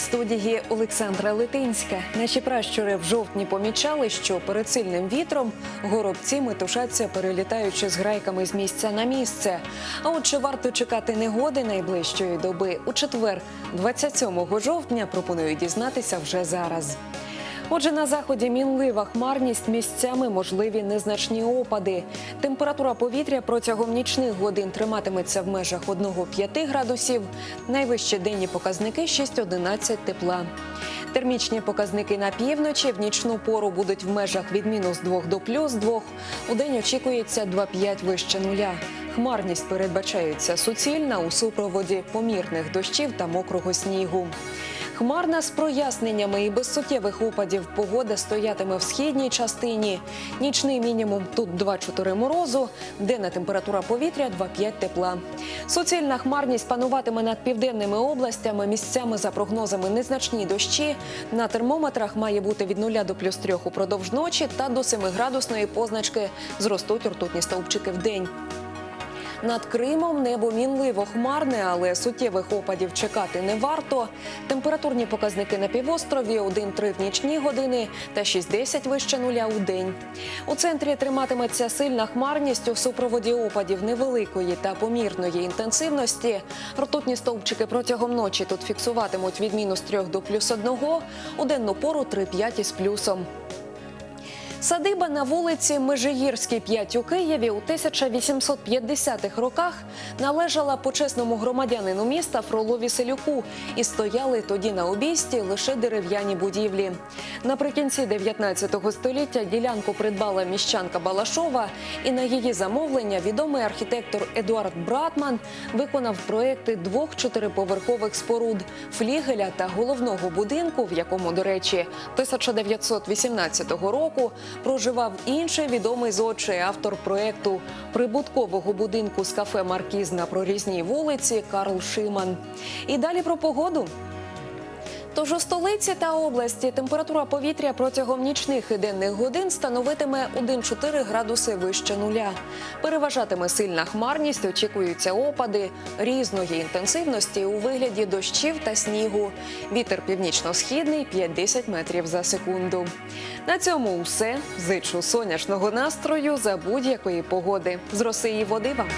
студії Олександра Литинська. Наші пращури в жовтні помічали, що перед сильним вітром горобці метушаться, перелітаючи з грайками з місця на місце. А от чи варто чекати негоди найближчої доби у четвер, 27 жовтня, пропоную дізнатися вже зараз. Отже, на заході мінлива хмарність місцями можливі незначні опади. Температура повітря протягом нічних годин триматиметься в межах 1-5 градусів. Найвищі денні показники 6-11 тепла. Термічні показники на півночі в нічну пору будуть в межах від мінус 2 до плюс 2. У день очікується 2-5 вище нуля. Хмарність передбачається суцільна у супроводі помірних дощів та мокрого снігу. Хмарна з проясненнями і без суттєвих опадів погода стоятиме в східній частині. Нічний мінімум тут 2-4 морозу, денна температура повітря 2-5 тепла. Суцільна хмарність пануватиме над південними областями. Місцями за прогнозами незначні дощі. На термометрах має бути від 0 до плюс 3 упродовж ночі та до 7 градусної позначки зростуть ртутні стовпчики в день. Над Кримом небо мінливо хмарне, але суттєвих опадів чекати не варто. Температурні показники на півострові 1-3 в нічні години та 6-10 вище нуля у день. У центрі триматиметься сильна хмарність у супроводі опадів невеликої та помірної інтенсивності. Ртутні стовпчики протягом ночі тут фіксуватимуть від мінус 3 до плюс 1, у денну пору 3-5 із плюсом. Садиба на вулиці Межигірській 5 у Києві у 1850-х роках належала почесному громадянину міста Фролові Селюку і стояли тоді на обійсті лише дерев'яні будівлі. Наприкінці 19 століття ділянку придбала міщанка Балашова, і на її замовлення відомий архітектор Едуард Братман виконав проекти двох чотириповерхових споруд, флігеля та головного будинку, в якому, до речі, 1918 року проживав інший відомий з очей автор проекту прибуткового будинку з кафе Маркіз на прорізній вулиці Карл Шиман. І далі про погоду. Тож у столиці та області температура повітря протягом нічних і денних годин становитиме 1-4 градуси вище нуля. Переважатиме сильна хмарність, очікуються опади різної інтенсивності у вигляді дощів та снігу. Вітер північно-східний 5-10 метрів за секунду. На цьому все. Зичу сонячного настрою за будь-якої погоди. З роси і води вам.